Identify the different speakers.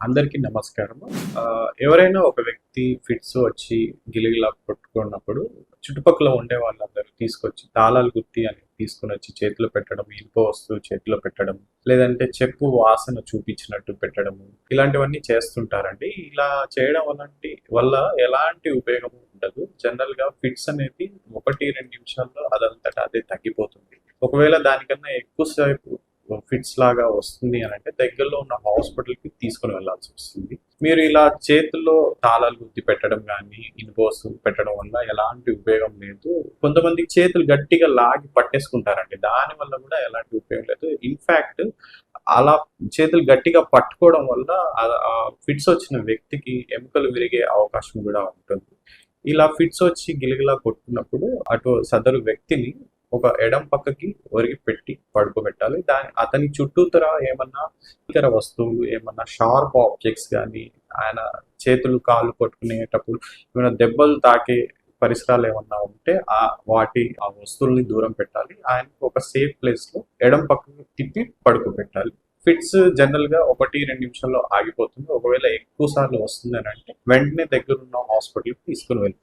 Speaker 1: అందరికీ నమస్కారం ఎవరైనా ఒక వ్యక్తి ఫిట్స్ వచ్చి గిలిగిలా కొట్టుకున్నప్పుడు చుట్టుపక్కల ఉండే వాళ్ళందరూ తీసుకొచ్చి తాళాలు గుర్తి అని తీసుకుని వచ్చి చేతిలో పెట్టడం ఇనుప వస్తువు చేతిలో పెట్టడం లేదంటే చెప్పు వాసన చూపించినట్టు పెట్టడం ఇలాంటివన్నీ చేస్తుంటారండి. ఇలా చేయడం వలంటి వల్ల ఎలాంటి ఉపయోగం ఉండదు. జనరల్గా ఫిట్స్ అనేది ఒకటి రెండు నిమిషాల్లో అదంతటా అదే తగ్గిపోతుంది. ఒకవేళ దానికన్నా ఎక్కువసేపు ఫిట్స్ లాగా వస్తుంది అని అంటే దగ్గరలో ఉన్న హాస్పిటల్కి తీసుకుని వెళ్ళాల్సి వస్తుంది. మీరు ఇలా చేతుల్లో తాళాలు గుద్ది పెట్టడం కానీ ఇన్బోస్ పెట్టడం వల్ల ఎలాంటి ఉపయోగం లేదు. కొంతమంది చేతులు గట్టిగా లాగి పట్టేసుకుంటారండి. దాని వల్ల కూడా ఎలాంటి ఉపయోగం లేదు. ఇన్ఫాక్ట్ అలా చేతులు గట్టిగా పట్టుకోవడం వల్ల ఫిట్స్ వచ్చిన వ్యక్తికి ఎముకలు విరిగే అవకాశం కూడా ఉంటుంది. ఇలా ఫిట్స్ వచ్చి గిలగిలా కొట్టుకున్నప్పుడు అటు సదరు వ్యక్తిని ఒక ఎడం పక్కకి ఒరిగి పెట్టి పడుకోబెట్టాలి. దాని అతని చుట్టూతర ఏమన్నా ఇతర వస్తువులు ఏమన్నా షార్ప్ ఆబ్జెక్ట్స్ కానీ ఆయన చేతులు కాళ్ళు కొట్టుకునేటప్పుడు ఏమైనా దెబ్బలు తాకే పరిసరాలు ఏమన్నా ఉంటే ఆ వాటి ఆ వస్తువుల్ని దూరం పెట్టాలి. ఆయనకు ఒక సేఫ్ ప్లేస్లో ఎడం పక్కకు తిప్పి పడుకోబెట్టాలి. ఫిట్స్ జనరల్గా ఒకటి రెండు నిమిషాల్లో ఆగిపోతుంది. ఒకవేళ ఎక్కువ సార్లు వస్తుంది అని అంటే వెంటనే దగ్గరున్న హాస్పిటల్కి తీసుకుని వెళ్ళి